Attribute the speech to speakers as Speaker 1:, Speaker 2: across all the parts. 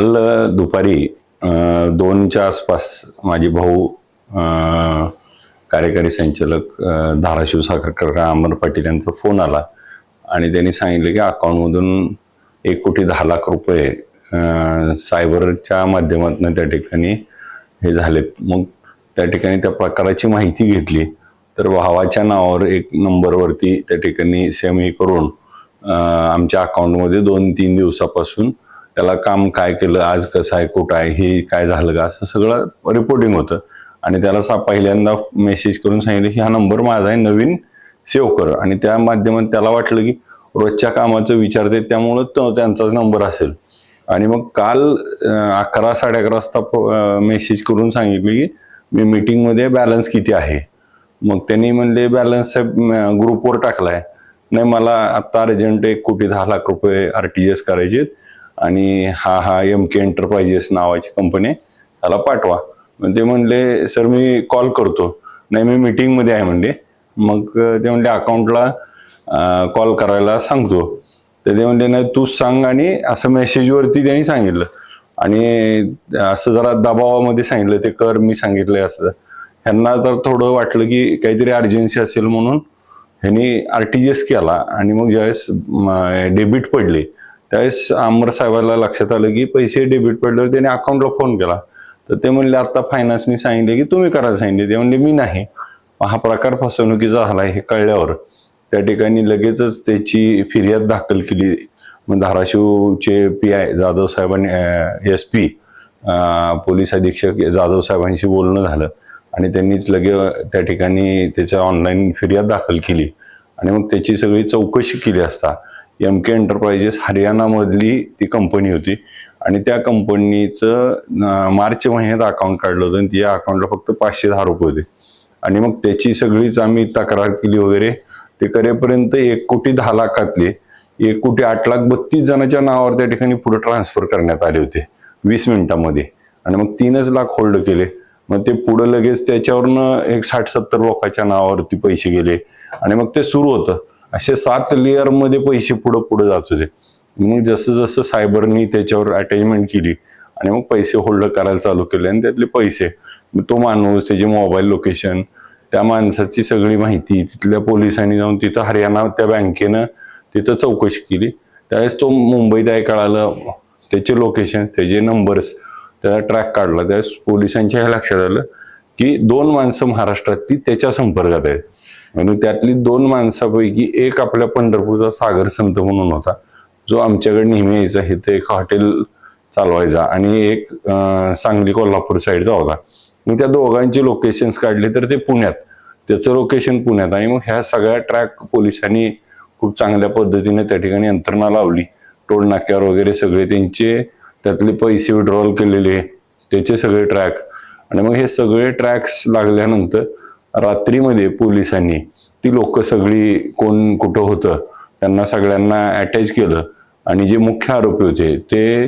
Speaker 1: दुपारी दोनच्या आसपास माझे भाऊ कार्यकारी संचालक धाराशिव साखरकर अमर पाटील यांचा फोन आला आणि त्यांनी सांगितलं की अकाउंटमधून एक कोटी दहा लाख रुपये सायबरच्या माध्यमातून त्या ठिकाणी हे झालेत. मग त्या ठिकाणी त्या प्रकाराची माहिती घेतली. तर भावाच्या नावावर एक नंबरवरती त्या ठिकाणी सेम हे करून आमच्या अकाउंटमध्ये दोन तीन दिवसापासून त्याला काम काय केलं आज कसं आहे कुठं आहे हे काय झालं का असं सगळं रिपोर्टिंग होतं. आणि त्याला सा पहिल्यांदा मेसेज करून सांगितलं की हा नंबर माझा आहे नवीन सेव्ह कर. आणि त्या माध्यमात त्याला वाटलं की रोजच्या कामाचं विचारते त्यामुळं तो त्यांचाच नंबर असेल. आणि मग काल अकरा साडे अकरा वाजता मेसेज करून सांगितले की मी मीटिंगमध्ये बॅलन्स किती आहे? मग त्यांनी म्हणले बॅलन्स ग्रुपवर टाकलाय. नाही मला आत्ता अर्जंट एक कोटी दहा लाख रुपये आर टी जी एस करायचे आहेत आणि हा हा एम के एंटरप्राइजेस नावाची कंपनी त्याला पाठवा. मग ते म्हणले सर मी कॉल करतो. नाही मी मीटिंगमध्ये आहे म्हणले. मग ते म्हणले अकाउंटला कॉल करायला सांगतो. तर ते म्हणले नाही तूच सांग आणि असं मेसेजवरती त्यांनी सांगितलं. आणि असं जरा दबावामध्ये सांगितलं ते कर मी सांगितलंय असं. ह्यांना तर थोडं वाटलं की काहीतरी अर्जन्सी असेल म्हणून ह्यांनी आर टी जी एस केला. आणि मग ज्यावेळेस डेबिट पडले त्यावेळेस आमर साहेबाला लक्षात आलं की पैसे डेबिट पडल्यावर त्याने अकाउंटला फोन केला. तर ते म्हणले आता फायनान्सने सांगितले की तुम्ही करायला सांगितले ते म्हणले मी नाही. हा प्रकार फसवणुकीचा झाला हे कळल्यावर त्या ठिकाणी लगेचच त्याची फिर्याद दाखल केली. मग धाराशिवचे पी आय जाधव साहेबांनी एस पी पोलीस अधीक्षक जाधव साहेबांशी बोलणं झालं. आणि त्यांनीच लगे त्या ठिकाणी त्याच्या ऑनलाईन फिर्याद दाखल केली. आणि मग त्याची सगळी चौकशी केली असता. एम के एंटरप्राइजेस हरियाणामधली ती कंपनी होती. आणि त्या कंपनीचं मार्च महिन्यात अकाउंट काढलं होतं. आणि त्या अकाउंटला फक्त पाचशे दहा रुपये होते. आणि मग त्याची सगळीच आम्ही तक्रार केली वगैरे. ते करेपर्यंत एक कोटी दहा लाखातले एक कोटी आठ लाख बत्तीस जणांच्या नावावर त्या ठिकाणी पुढे ट्रान्सफर करण्यात आले होते. वीस मिनिटांमध्ये. आणि मग तीनच लाख होल्ड केले. मग ते पुढं लगेच त्याच्यावरनं एक साठ सत्तर लोकांच्या नावावरती पैसे गेले. आणि मग ते सुरू होतं. असे सात लेअरमध्ये पैसे पुढं पुढे जात होते. मग जसं जसं सायबरनी त्याच्यावर अटॅचमेंट केली आणि मग पैसे होल्ड करायला चालू केले आणि त्यातले पैसे मग तो माणूस त्याचे मोबाईल लोकेशन त्या माणसाची सगळी माहिती तिथल्या पोलिसांनी जाऊन तिथं हरियाणा त्या बँकेनं तिथं चौकशी केली. त्यावेळेस तो मुंबईत आहे कळालं त्याचे लोकेशन त्याचे नंबर्स त्याचा ट्रॅक काढला. त्यावेळेस पोलिसांच्या हे लक्षात आलं की दोन माणसं महाराष्ट्रात ती त्याच्या संपर्कात आहेत. आणि त्यातली दोन माणसापैकी एक आपल्या पंढरपूरचा सागर संत म्हणून होता. जो आमच्याकडे नेहमी यायचा हे ते एक हॉटेल चालवायचा आणि एक सांगली कोल्हापूर साईडचा होता. मग त्या दोघांची लोकेशन्स काढले तर ते पुण्यात. त्याचं लोकेशन पुण्यात आणि मग ह्या सगळ्या ट्रॅक पोलिसांनी खूप चांगल्या पद्धतीने त्या ठिकाणी यंत्रणा लावली. टोल नाक्यावर वगैरे सगळे त्यांचे त्यातले पैसे विड्रॉल केलेले त्याचे सगळे ट्रॅक आणि मग हे सगळे ट्रॅक्स लागल्यानंतर रात्रीमध्ये पोलिसांनी ती लोक सगळी कोण कुठं होतं त्यांना सगळ्यांना अटॅच केलं. आणि जे मुख्य आरोपी होते ते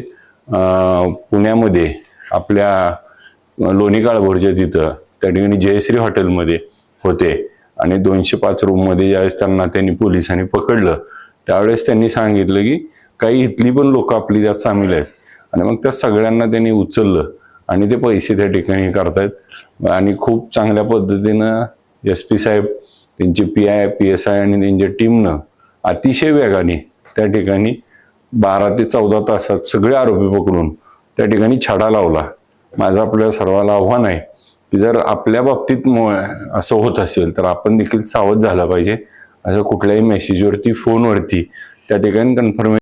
Speaker 1: पुण्यामध्ये आपल्या लोणी काळभोरच्या तिथं त्या ठिकाणी जयश्री हॉटेलमध्ये होते. आणि दोनशे पाच रूममध्ये ज्यावेळेस त्यांना त्यांनी पोलिसांनी पकडलं त्यावेळेस त्यांनी सांगितलं की काही इथली पण लोक आपली त्यात सामील आहेत. आणि मग त्या सगळ्यांना त्यांनी उचललं. आणि ते पैसे त्या ठिकाणी करतायत. आणि खूप चांगल्या पद्धतीनं एस पी साहेब त्यांचे P I P S I आणि त्यांच्या टीमनं अतिशय वेगाने त्या ठिकाणी बारा ते चौदा तासात सगळे आरोपी पकडून त्या ठिकाणी छडा लावला. माझं आपल्या सर्वाला आव्हान आहे की जर आपल्या बाबतीत असं होत असेल तर आपण देखील सावध झालं पाहिजे. असं कुठल्याही मेसेजवरती फोनवरती त्या ठिकाणी कन्फर्मेशन